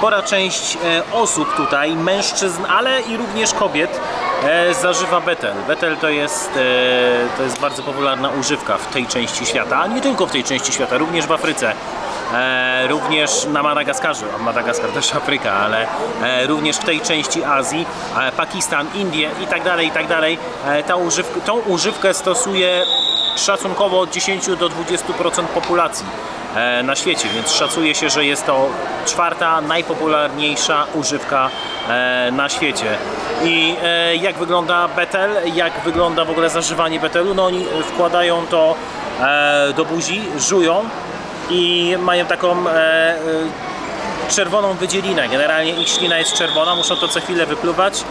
spora część e, osób tutaj, mężczyzn, ale i również kobiet e, zażywa betel. Betel to jest, e, to jest bardzo popularna używka w tej części świata, a nie tylko w tej części świata, również w Afryce. E, również na Madagaskarze, a Madagaskar też Afryka, ale e, również w tej części Azji, e, Pakistan, Indie i tak dalej, i tak dalej. E, tą używkę stosuje szacunkowo od 10 do 20% populacji e, na świecie, więc szacuje się, że jest to czwarta najpopularniejsza używka e, na świecie. I e, jak wygląda betel, jak wygląda w ogóle zażywanie betelu? No oni wkładają to do buzi, żują i mają taką czerwoną wydzielinę. Generalnie ich ślina jest czerwona, muszą to co chwilę wypluwać.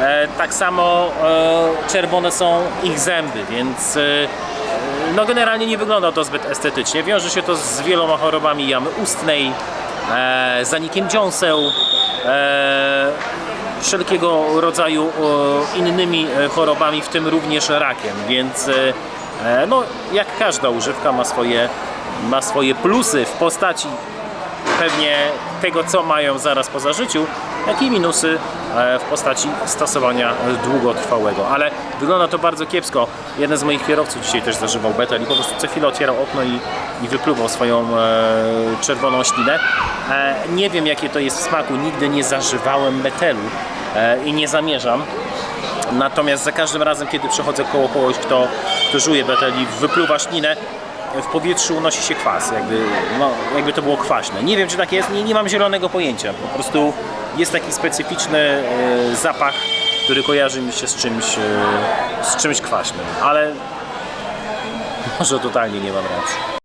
E, tak samo e, czerwone są ich zęby, więc e, no generalnie nie wygląda to zbyt estetycznie. Wiąże się to z wieloma chorobami jamy ustnej, zanikiem dziąseł, wszelkiego rodzaju innymi chorobami, w tym również rakiem, więc no, jak każda używka ma swoje, ma swoje plusy w postaci pewnie tego, co mają zaraz po zażyciu, jak i minusy e, w postaci stosowania długotrwałego. Ale wygląda to bardzo kiepsko. Jeden z moich kierowców dzisiaj też zażywał betel i po prostu co chwilę otwierał okno i, i wypluwał swoją e, czerwoną ślinę. E, nie wiem, jakie to jest w smaku. Nigdy nie zażywałem betelu i nie zamierzam. Natomiast za każdym razem, kiedy przechodzę koło kogoś, kto, kto żuje betel i wypluwa ślinę, w powietrzu unosi się kwas, jakby, no, jakby to było kwaśne. Nie wiem, czy tak jest, nie, nie mam zielonego pojęcia. Po prostu jest taki specyficzny e, zapach, który kojarzy mi się z czymś, e, z czymś kwaśnym, ale może totalnie nie mam racji.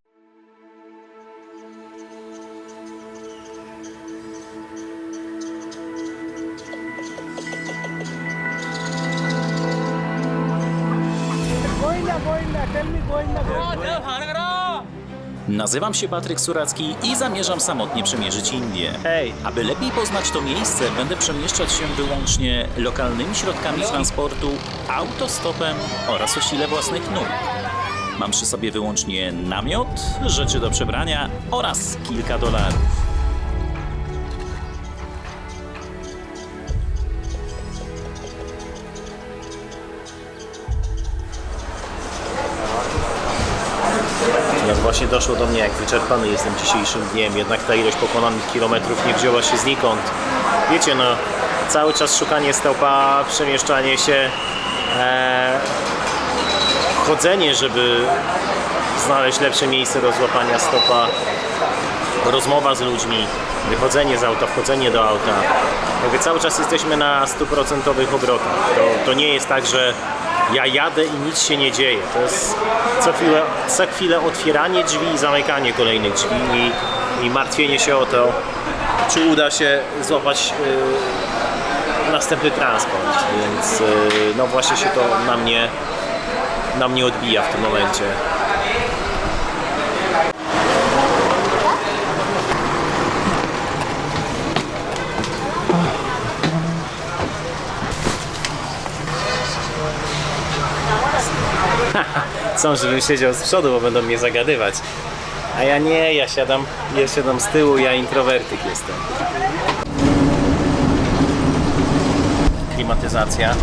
Nazywam się Patryk Suracki i zamierzam samotnie przemierzyć Indię. Hej. Aby lepiej poznać to miejsce, będę przemieszczać się wyłącznie lokalnymi środkami transportu, autostopem oraz o sile własnych nóg. Mam przy sobie wyłącznie namiot, rzeczy do przebrania oraz kilka dolarów. Właśnie doszło do mnie, jak wyczerpany jestem dzisiejszym dniem, jednak ta ilość pokonanych kilometrów nie wzięła się znikąd. Wiecie, no, cały czas szukanie stopa, przemieszczanie się, e, chodzenie, żeby znaleźć lepsze miejsce do złapania stopa, rozmowa z ludźmi, wychodzenie z auta, wchodzenie do auta. Jakby cały czas jesteśmy na stuprocentowych obrotach. To, to nie jest tak, że ja jadę i nic się nie dzieje. To jest co chwilę, co chwilę otwieranie drzwi i zamykanie kolejnych drzwi i, i martwienie się o to, czy uda się złapać y, następny transport. Więc y, no właśnie się to na mnie, na mnie odbija w tym momencie. Chcą, żebym siedział z przodu, bo będą mnie zagadywać. A ja nie, ja siadam, ja siadam z tyłu, ja introwertyk jestem. Klimatyzacja.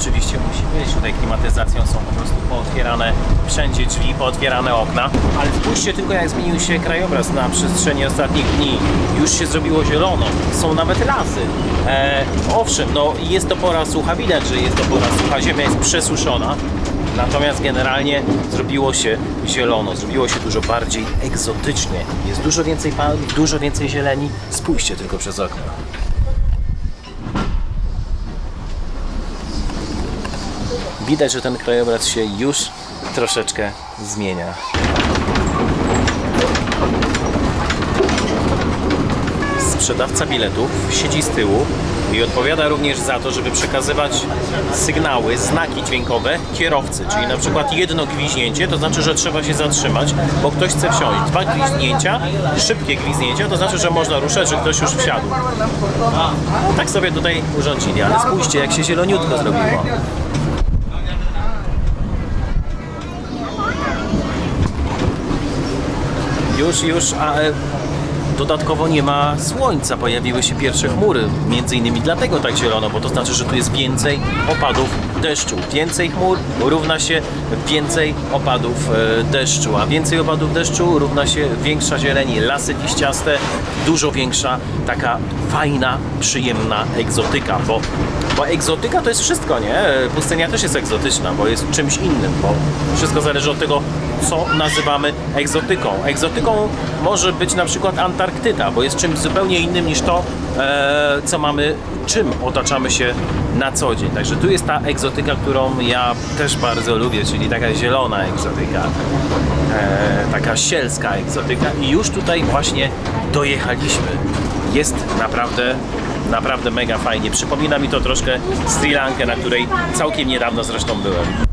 Oczywiście musi być. Tutaj klimatyzacją są po prostu pootwierane wszędzie drzwi, pootwierane okna. Ale spójrzcie tylko jak zmienił się krajobraz na przestrzeni ostatnich dni. Już się zrobiło zielono. Są nawet lasy. E, owszem, no jest to pora sucha, widać, że jest to pora sucha. Ziemia jest przesuszona. Natomiast generalnie zrobiło się zielono, zrobiło się dużo bardziej egzotycznie. Jest dużo więcej palm, dużo więcej zieleni. Spójrzcie tylko przez okno. Widać, że ten krajobraz się już troszeczkę zmienia. Sprzedawca biletów siedzi z tyłu i odpowiada również za to, żeby przekazywać sygnały, znaki dźwiękowe kierowcy. Czyli na przykład jedno gwiźnięcie to znaczy, że trzeba się zatrzymać, bo ktoś chce wsiąść. Dwa gwiźnięcia, szybkie gwiźnięcia to znaczy, że można ruszać, że ktoś już wsiadł. Tak sobie tutaj urządzili, ale spójrzcie jak się zieloniutko zrobiło. Już, już, a Dodatkowo nie ma słońca, pojawiły się pierwsze chmury. Między innymi dlatego tak zielono, bo to znaczy, że tu jest więcej opadów deszczu. Więcej chmur równa się więcej opadów e, deszczu, a więcej opadów deszczu równa się większa zieleń, lasy liściaste, dużo większa, taka fajna, przyjemna egzotyka, bo, bo egzotyka to jest wszystko, nie? Pustynia też jest egzotyczna, bo jest czymś innym, bo wszystko zależy od tego, co nazywamy egzotyką. Egzotyką może być na przykład Antarktyda, bo jest czymś zupełnie innym niż to, e, co mamy, czym otaczamy się na co dzień. Także tu jest ta egzotyka, którą ja też bardzo lubię, czyli taka zielona egzotyka, e, taka sielska egzotyka i już tutaj właśnie dojechaliśmy. Jest naprawdę, naprawdę mega fajnie. Przypomina mi to troszkę Sri Lankę, na której całkiem niedawno zresztą byłem.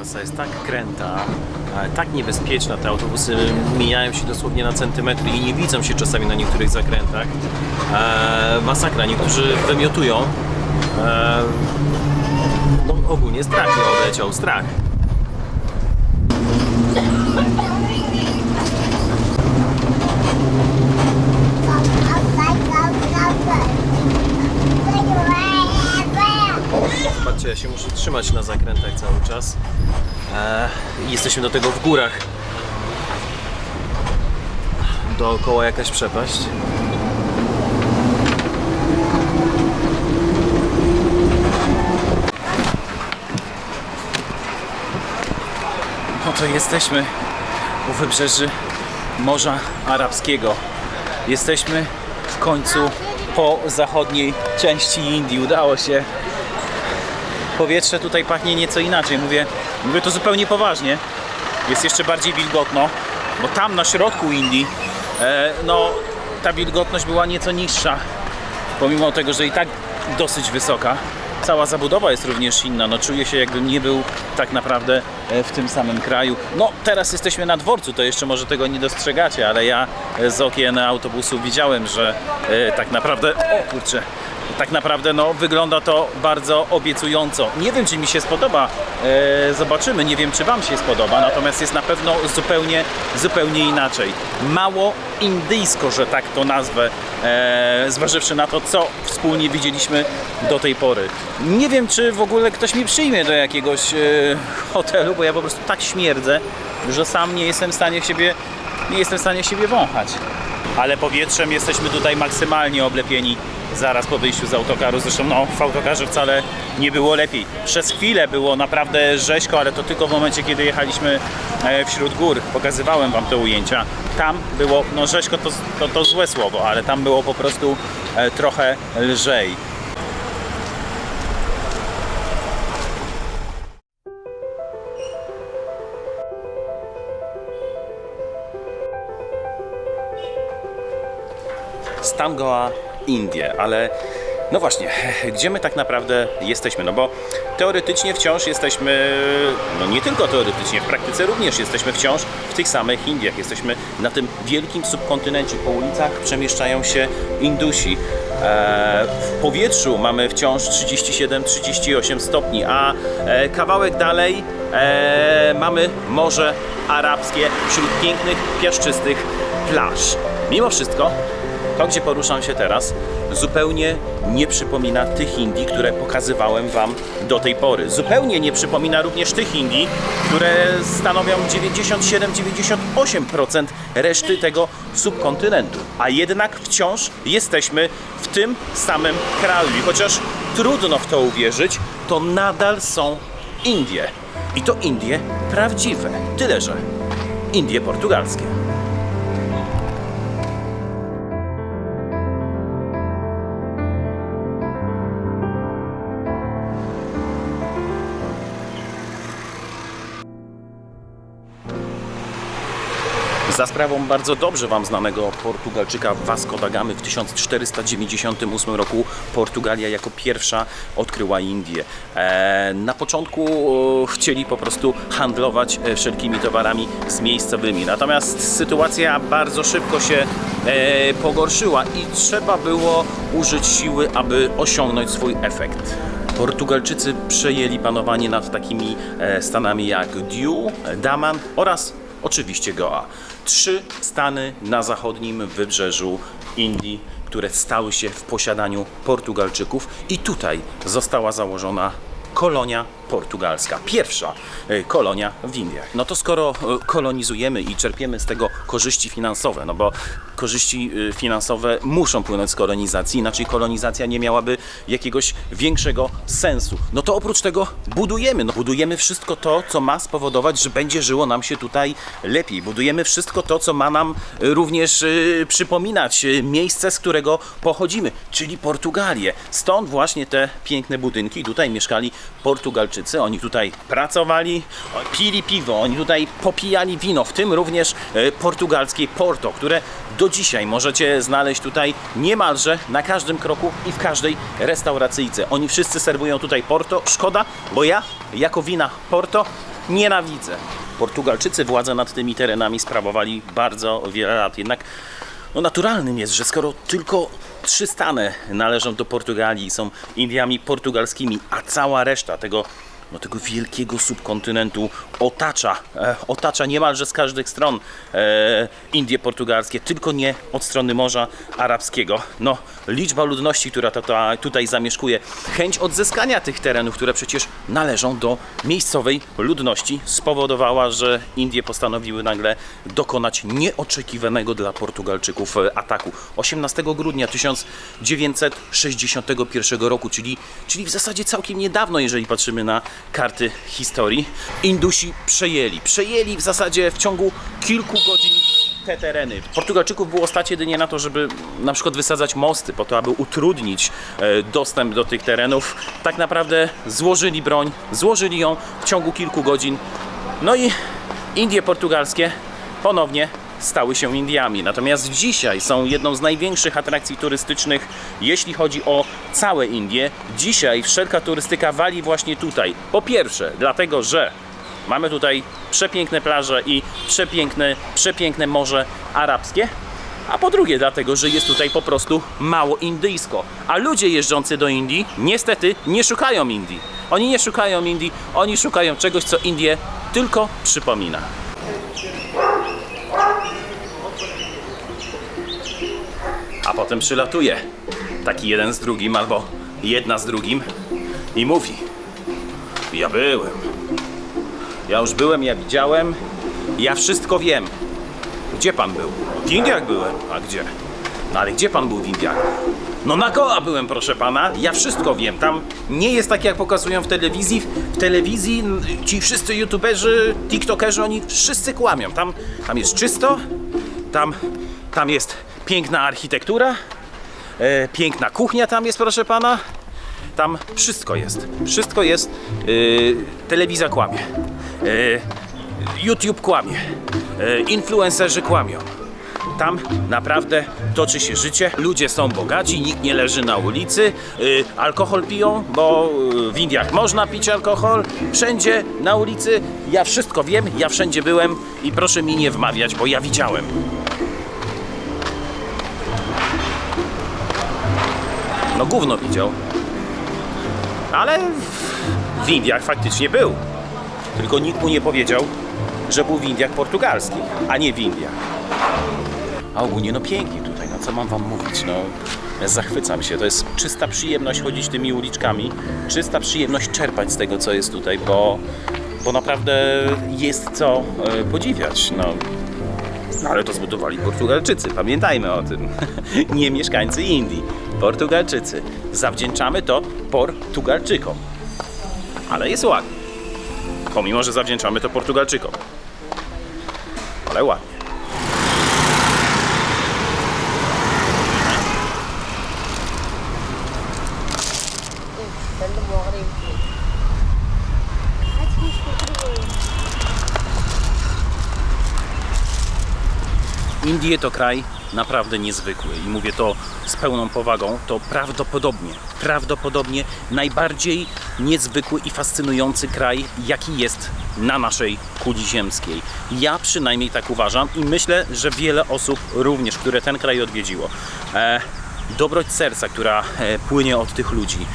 Trasa jest tak kręta, tak niebezpieczna. Te autobusy mijają się dosłownie na centymetry i nie widzą się czasami na niektórych zakrętach. E, masakra, niektórzy wymiotują. E, no, ogólnie strach mnie odleciał, strach. Zobaczcie, ja się muszę trzymać na czas. Jesteśmy do tego w górach. Dookoła jakaś przepaść. No to jesteśmy u wybrzeży Morza Arabskiego. Jesteśmy w końcu po zachodniej części Indii. Udało się powietrze tutaj pachnie nieco inaczej. Mówię, mówię to zupełnie poważnie. Jest jeszcze bardziej wilgotno, bo tam na środku Indii e, no, ta wilgotność była nieco niższa, pomimo tego, że i tak dosyć wysoka. Cała zabudowa jest również inna. No, czuję się jakbym nie był tak naprawdę e, w tym samym kraju. No teraz jesteśmy na dworcu, to jeszcze może tego nie dostrzegacie, ale ja e, z okien autobusu widziałem, że e, tak naprawdę... O kurczę, tak naprawdę no, wygląda to bardzo obiecująco. Nie wiem, czy mi się spodoba, e, zobaczymy, nie wiem, czy Wam się spodoba, natomiast jest na pewno zupełnie, zupełnie inaczej. Mało indyjsko, że tak to nazwę, e, zważywszy na to, co wspólnie widzieliśmy do tej pory. Nie wiem, czy w ogóle ktoś mi przyjmie do jakiegoś e, hotelu, bo ja po prostu tak śmierdzę, że sam nie jestem w stanie siebie, nie jestem w stanie siebie wąchać. Ale powietrzem jesteśmy tutaj maksymalnie oblepieni zaraz po wyjściu z autokaru. Zresztą no, w autokarze wcale nie było lepiej. Przez chwilę było naprawdę rzeźko, ale to tylko w momencie, kiedy jechaliśmy e, wśród gór. Pokazywałem Wam te ujęcia. Tam było, no rzeźko to, to, to złe słowo, ale tam było po prostu e, trochę lżej. Stamgoa, Indie, ale no właśnie, gdzie my tak naprawdę jesteśmy? No bo teoretycznie wciąż jesteśmy, no nie tylko teoretycznie, w praktyce również jesteśmy wciąż w tych samych Indiach. Jesteśmy na tym wielkim subkontynencie. Po ulicach przemieszczają się Indusi. E, w powietrzu mamy wciąż 37-38 stopni, a e, kawałek dalej e, mamy Morze Arabskie wśród pięknych, piaszczystych plaż. Mimo wszystko to, gdzie poruszam się teraz, zupełnie nie przypomina tych Indii, które pokazywałem Wam do tej pory. Zupełnie nie przypomina również tych Indii, które stanowią 97-98% reszty tego subkontynentu. A jednak wciąż jesteśmy w tym samym kraju. I chociaż trudno w to uwierzyć, to nadal są Indie. I to Indie prawdziwe. Tyle, że Indie portugalskie. Za sprawą bardzo dobrze Wam znanego Portugalczyka Vasco da Gamy w 1498 roku Portugalia jako pierwsza odkryła Indię. E, na początku e, chcieli po prostu handlować e, wszelkimi towarami z miejscowymi. Natomiast sytuacja bardzo szybko się pogorszyła i trzeba było użyć siły, aby osiągnąć swój efekt. Portugalczycy przejęli panowanie nad takimi stanami jak Diu, Daman oraz oczywiście Goa. Trzy stany na zachodnim wybrzeżu Indii, które stały się w posiadaniu Portugalczyków i tutaj została założona kolonia portugalska. Pierwsza e, kolonia w Indiach. No to skoro e, kolonizujemy i czerpiemy z tego korzyści finansowe, no bo korzyści e, finansowe muszą płynąć z kolonizacji, inaczej kolonizacja nie miałaby jakiegoś większego sensu. No to oprócz tego budujemy, no budujemy wszystko to, co ma spowodować, że będzie żyło nam się tutaj lepiej. Budujemy wszystko to, co ma nam również przypominać miejsce, z którego pochodzimy, czyli Portugalię. Stąd właśnie te piękne budynki. Tutaj mieszkali Portugalczycy, oni tutaj pracowali, pili piwo, oni tutaj popijali wino, w tym również e, portugalskie Porto, które do dzisiaj możecie znaleźć tutaj niemalże na każdym kroku i w każdej restauracyjce. Oni wszyscy serwują tutaj Porto. Szkoda, bo ja jako wina Porto nienawidzę. Portugalczycy władzę nad tymi terenami sprawowali bardzo wiele lat. Jednak no naturalnym jest, że skoro tylko trzy stany należą do Portugalii są Indiami portugalskimi, a cała reszta tego, no tego wielkiego subkontynentu otacza, e, otacza niemalże z każdych stron e, Indie portugalskie, tylko nie od strony Morza Arabskiego. No, liczba ludności, która tutaj, zamieszkuje, chęć odzyskania tych terenów, które przecież należą do miejscowej ludności, spowodowała, że Indie postanowiły nagle dokonać nieoczekiwanego dla Portugalczyków e, ataku. 18 grudnia 1961 roku, czyli, czyli w zasadzie całkiem niedawno, jeżeli patrzymy na karty historii, Indusi przejęli. Przejęli w zasadzie w ciągu kilku godzin te tereny. Portugalczyków było stać jedynie na to, żeby na przykład wysadzać mosty, po to, aby utrudnić e, dostęp do tych terenów. Tak naprawdę złożyli broń, złożyli ją w ciągu kilku godzin. No i Indie portugalskie ponownie stały się Indiami. Natomiast dzisiaj są jedną z największych atrakcji turystycznych, jeśli chodzi o całe Indie. Dzisiaj wszelka turystyka wali właśnie tutaj. Po pierwsze, dlatego, że Mamy tutaj przepiękne plaże i przepiękne, przepiękne morze arabskie. A po drugie, dlatego, że jest tutaj po prostu mało indyjsko. A ludzie jeżdżący do Indii niestety nie szukają Indii. Oni nie szukają Indii, oni szukają czegoś, co Indię tylko przypomina. A potem przylatuje taki jeden z drugim albo jedna z drugim i mówi: Ja byłem. Ja już byłem, ja widziałem, ja wszystko wiem. Gdzie pan był? W Indiach byłem. A gdzie? No ale gdzie pan był w Indiach? No na Goa byłem, proszę pana. Ja wszystko wiem. Tam nie jest tak, jak pokazują w telewizji. W telewizji ci wszyscy youtuberzy, tiktokerzy, oni wszyscy kłamią. Tam, tam jest czysto, tam, tam jest piękna architektura, e, piękna kuchnia tam jest, proszę pana. Tam wszystko jest. Wszystko jest. Yy, telewizja kłamie. Yy, YouTube kłamie. Yy, influencerzy kłamią. Tam naprawdę toczy się życie. Ludzie są bogaci, nikt nie leży na ulicy. Yy, alkohol piją, bo w Indiach można pić alkohol. Wszędzie na ulicy. Ja wszystko wiem, ja wszędzie byłem i proszę mi nie wmawiać, bo ja widziałem. No gówno widział. Ale w Indiach faktycznie był. Tylko nikt mu nie powiedział, że był w Indiach portugalskich, a nie w Indiach. A ogólnie no pięknie tutaj, no co mam wam mówić, no zachwycam się, to jest czysta przyjemność chodzić tymi uliczkami, czysta przyjemność czerpać z tego, co jest tutaj, bo, bo naprawdę jest co e, podziwiać, no. No ale to zbudowali Portugalczycy, pamiętajmy o tym. Nie mieszkańcy Indii, Portugalczycy. Zawdzięczamy to Portugalczykom. Ale jest ładnie. Pomimo, że zawdzięczamy to Portugalczykom. Ale ładnie. Indie to kraj naprawdę niezwykły i mówię to z pełną powagą. To prawdopodobnie, prawdopodobnie najbardziej niezwykły i fascynujący kraj, jaki jest na naszej kuli ziemskiej. Ja przynajmniej tak uważam i myślę, że wiele osób również, które ten kraj odwiedziło. E, dobroć serca, która e, płynie od tych ludzi,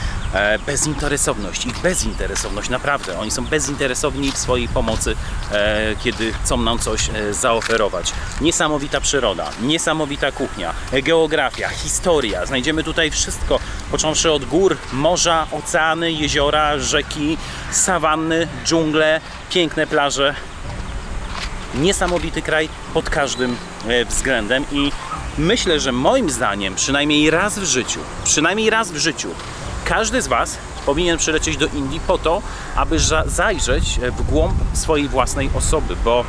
bezinteresowność, ich bezinteresowność, naprawdę. Oni są bezinteresowni w swojej pomocy, e, kiedy chcą nam coś e, zaoferować. Niesamowita przyroda, niesamowita kuchnia, e, geografia, historia. Znajdziemy tutaj wszystko, począwszy od gór, morza, oceany, jeziora, rzeki, sawanny, dżungle, piękne plaże niesamowity kraj pod każdym e, względem i myślę, że moim zdaniem przynajmniej raz w życiu, przynajmniej raz w życiu każdy z Was powinien przylecieć do Indii po to, aby za- zajrzeć w głąb swojej własnej osoby, bo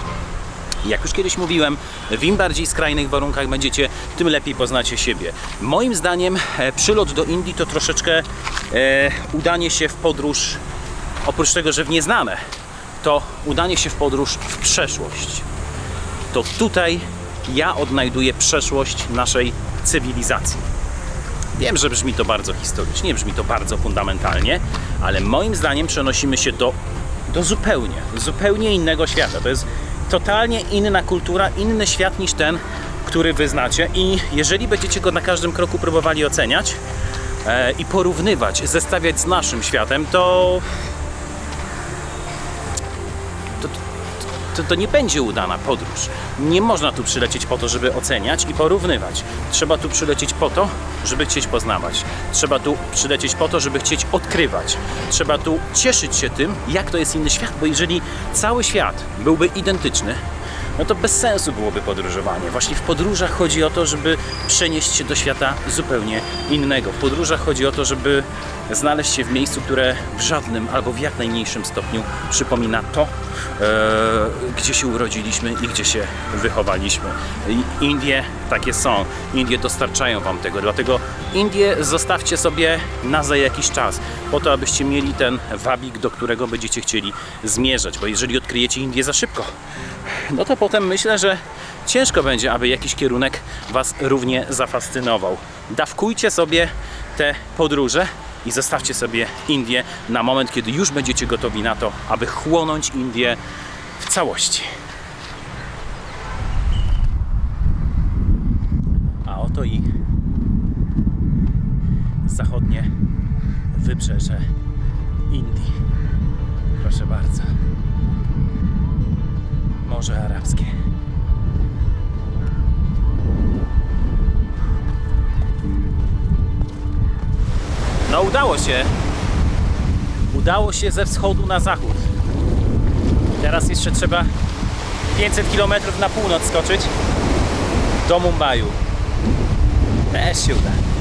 jak już kiedyś mówiłem, w im bardziej skrajnych warunkach będziecie, tym lepiej poznacie siebie. Moim zdaniem e, przylot do Indii to troszeczkę e, udanie się w podróż, oprócz tego, że w nieznane, to udanie się w podróż w przeszłość. To tutaj ja odnajduję przeszłość naszej cywilizacji. Wiem, że brzmi to bardzo historycznie, brzmi to bardzo fundamentalnie, ale moim zdaniem przenosimy się do, do zupełnie, zupełnie innego świata. To jest totalnie inna kultura, inny świat niż ten, który wy znacie i jeżeli będziecie go na każdym kroku próbowali oceniać e, i porównywać, zestawiać z naszym światem, to to, to nie będzie udana podróż. Nie można tu przylecieć po to, żeby oceniać i porównywać. Trzeba tu przylecieć po to, żeby chcieć poznawać. Trzeba tu przylecieć po to, żeby chcieć odkrywać. Trzeba tu cieszyć się tym, jak to jest inny świat, bo jeżeli cały świat byłby identyczny, no to bez sensu byłoby podróżowanie. Właśnie w podróżach chodzi o to, żeby przenieść się do świata zupełnie innego. W podróżach chodzi o to, żeby znaleźć się w miejscu, które w żadnym albo w jak najmniejszym stopniu przypomina to, e, gdzie się urodziliśmy i gdzie się wychowaliśmy. Indie takie są. Indie dostarczają Wam tego, dlatego Indie zostawcie sobie na za jakiś czas, po to, abyście mieli ten wabik, do którego będziecie chcieli zmierzać, bo jeżeli odkryjecie Indie za szybko, no to potem myślę, że ciężko będzie, aby jakiś kierunek Was równie zafascynował. Dawkujcie sobie te podróże i zostawcie sobie Indię na moment, kiedy już będziecie gotowi na to, aby chłonąć Indię w całości. A oto i zachodnie wybrzeże Indii. Proszę bardzo. Morze Arabskie. No udało się. Udało się ze wschodu na zachód. Teraz jeszcze trzeba 500 km na północ skoczyć do Mumbaiu. Też się uda.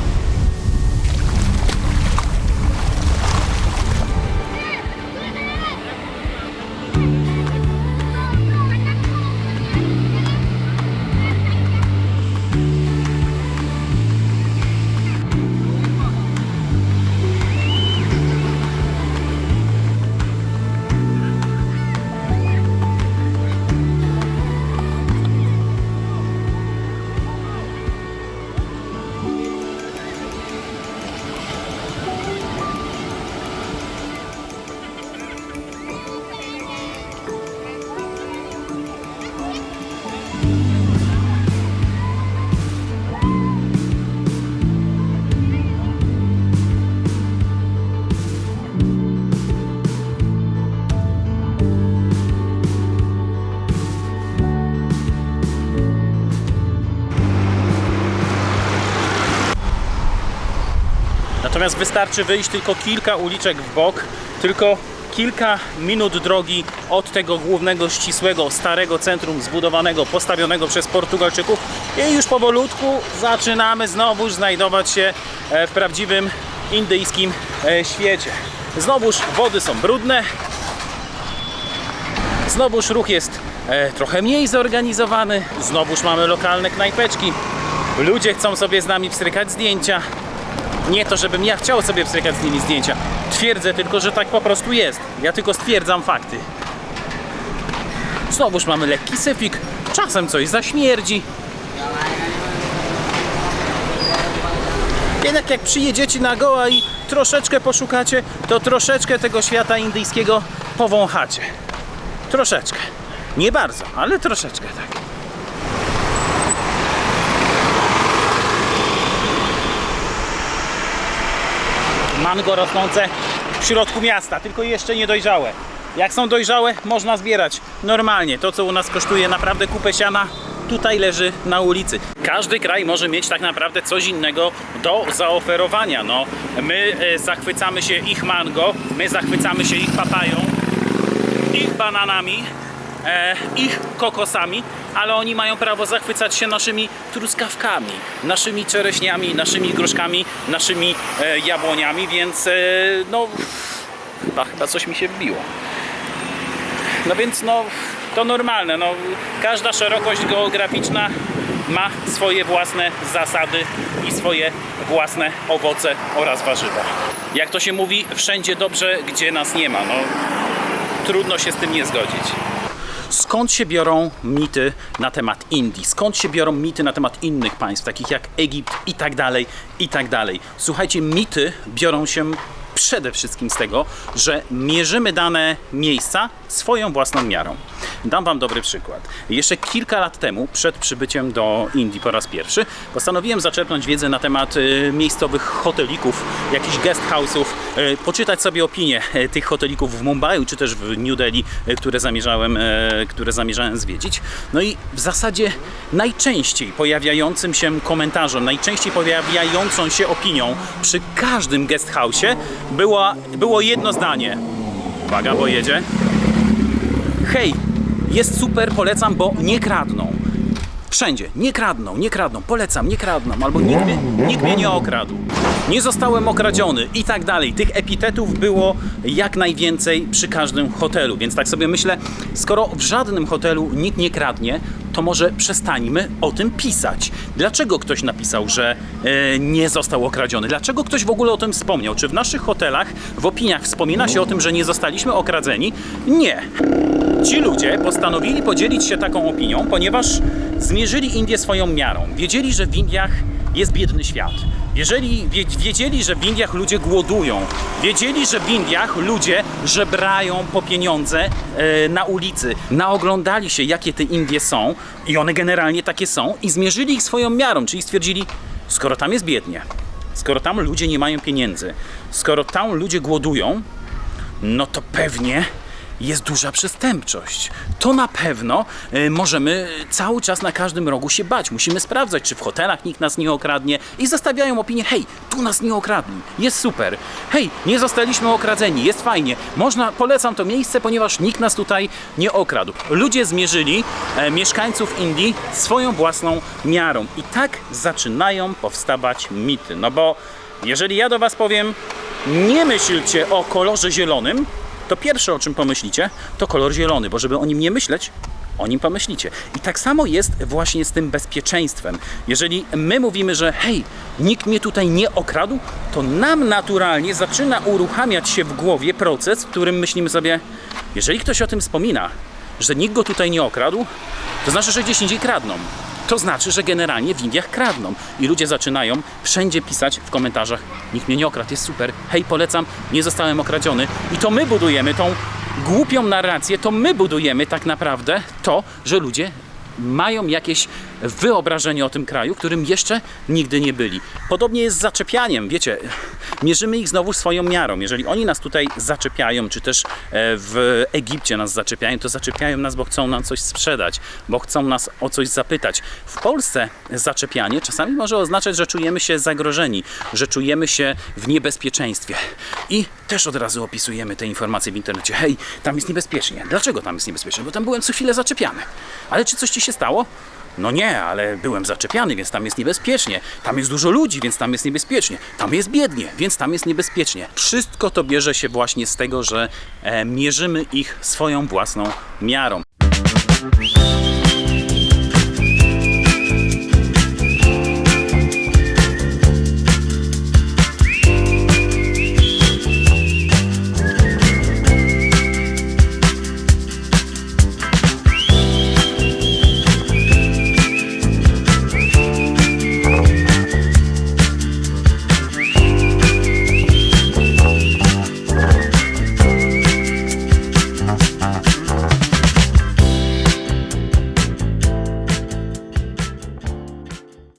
Natomiast wystarczy wyjść tylko kilka uliczek w bok, tylko kilka minut drogi od tego głównego, ścisłego, starego centrum zbudowanego, postawionego przez Portugalczyków. I już powolutku zaczynamy znowuż znajdować się e, w prawdziwym indyjskim e, świecie. Znowuż wody są brudne, znowuż ruch jest e, trochę mniej zorganizowany, znowuż mamy lokalne knajpeczki, ludzie chcą sobie z nami wstrykać zdjęcia, nie to, żebym ja chciał sobie wstrykać z nimi zdjęcia. Twierdzę tylko, że tak po prostu jest. Ja tylko stwierdzam fakty. Znowuż mamy lekki syfik. Czasem coś zaśmierdzi. Jednak jak przyjedziecie na Goa i troszeczkę poszukacie, to troszeczkę tego świata indyjskiego powąchacie. Troszeczkę. Nie bardzo, ale troszeczkę tak. Mango rosnące w środku miasta, tylko jeszcze nie dojrzałe. Jak są dojrzałe, można zbierać normalnie. To, co u nas kosztuje naprawdę kupę siana, tutaj leży na ulicy. Każdy kraj może mieć tak naprawdę coś innego do zaoferowania. No, my e, zachwycamy się ich mango, my zachwycamy się ich papają, ich bananami, ich kokosami, ale oni mają prawo zachwycać się naszymi truskawkami, naszymi czereśniami, naszymi gruszkami, naszymi e, jabłoniami, więc e, no chyba, chyba coś mi się wbiło. No więc no to normalne, no każda szerokość geograficzna ma swoje własne zasady i swoje własne owoce oraz warzywa. Jak to się mówi, wszędzie dobrze, gdzie nas nie ma. No, trudno się z tym nie zgodzić. Skąd się biorą mity na temat Indii? Skąd się biorą mity na temat innych państw, takich jak Egipt i tak dalej, i tak dalej? Słuchajcie, mity biorą się przede wszystkim z tego, że mierzymy dane miejsca swoją własną miarą. Dam Wam dobry przykład. Jeszcze kilka lat temu, przed przybyciem do Indii po raz pierwszy, postanowiłem zaczerpnąć wiedzę na temat y, miejscowych hotelików, jakichś guest house'ów, poczytać sobie opinie y, tych hotelików w Mumbai czy też w New Delhi, y, które zamierzałem, które zamierzałem zwiedzić. No i w zasadzie najczęściej pojawiającym się komentarzem, najczęściej pojawiającą się opinią przy każdym guest była, było jedno zdanie. Uwaga, bo jedzie. Hej, jest super, polecam, bo nie kradną. Wszędzie, nie kradną, nie kradną, polecam, nie kradną, albo nikt mnie, nikt mnie nie okradł. Nie zostałem okradziony i tak dalej. Tych epitetów było jak najwięcej przy każdym hotelu, więc tak sobie myślę, skoro w żadnym hotelu nikt nie kradnie, to może przestańmy o tym pisać. Dlaczego ktoś napisał, że e, nie został okradziony? Dlaczego ktoś w ogóle o tym wspomniał? Czy w naszych hotelach, w opiniach wspomina się o tym, że nie zostaliśmy okradzeni? Nie. Ci ludzie postanowili podzielić się taką opinią, ponieważ zmierzyli Indię swoją miarą. Wiedzieli, że w Indiach jest biedny świat. Jeżeli wie, wiedzieli, że w Indiach ludzie głodują, wiedzieli, że w Indiach ludzie żebrają po pieniądze e, na ulicy, naoglądali się, jakie te Indie są i one generalnie takie są i zmierzyli ich swoją miarą, czyli stwierdzili, skoro tam jest biednie, skoro tam ludzie nie mają pieniędzy, skoro tam ludzie głodują, no to pewnie jest duża przestępczość. To na pewno y, możemy cały czas na każdym rogu się bać. Musimy sprawdzać, czy w hotelach nikt nas nie okradnie i zostawiają opinię, hej, tu nas nie okradli, jest super. Hej, nie zostaliśmy okradzeni, jest fajnie. Można, polecam to miejsce, ponieważ nikt nas tutaj nie okradł. Ludzie zmierzyli e, mieszkańców Indii swoją własną miarą i tak zaczynają powstawać mity. No bo jeżeli ja do Was powiem, nie myślcie o kolorze zielonym, to pierwsze o czym pomyślicie, to kolor zielony, bo żeby o nim nie myśleć, o nim pomyślicie. I tak samo jest właśnie z tym bezpieczeństwem. Jeżeli my mówimy, że hej, nikt mnie tutaj nie okradł, to nam naturalnie zaczyna uruchamiać się w głowie proces, w którym myślimy sobie, jeżeli ktoś o tym wspomina, że nikt go tutaj nie okradł, to znaczy, że gdzieś indziej kradną. To znaczy, że generalnie w Indiach kradną i ludzie zaczynają wszędzie pisać w komentarzach. Nikt mnie nie okradł, jest super, hej polecam, nie zostałem okradziony. I to my budujemy tą głupią narrację, to my budujemy tak naprawdę to, że ludzie mają jakieś wyobrażenie o tym kraju, którym jeszcze nigdy nie byli. Podobnie jest z zaczepianiem, wiecie, mierzymy ich znowu swoją miarą. Jeżeli oni nas tutaj zaczepiają, czy też e, w Egipcie nas zaczepiają, to zaczepiają nas, bo chcą nam coś sprzedać, bo chcą nas o coś zapytać. W Polsce zaczepianie czasami może oznaczać, że czujemy się zagrożeni, że czujemy się w niebezpieczeństwie. I też od razu opisujemy te informacje w internecie. Hej, tam jest niebezpiecznie. Dlaczego tam jest niebezpiecznie? Bo tam byłem co chwilę zaczepiany. Ale czy coś ci się stało? No nie, ale byłem zaczepiany, więc tam jest niebezpiecznie. Tam jest dużo ludzi, więc tam jest niebezpiecznie. Tam jest biednie, więc tam jest niebezpiecznie. Wszystko to bierze się właśnie z tego, że e, mierzymy ich swoją własną miarą.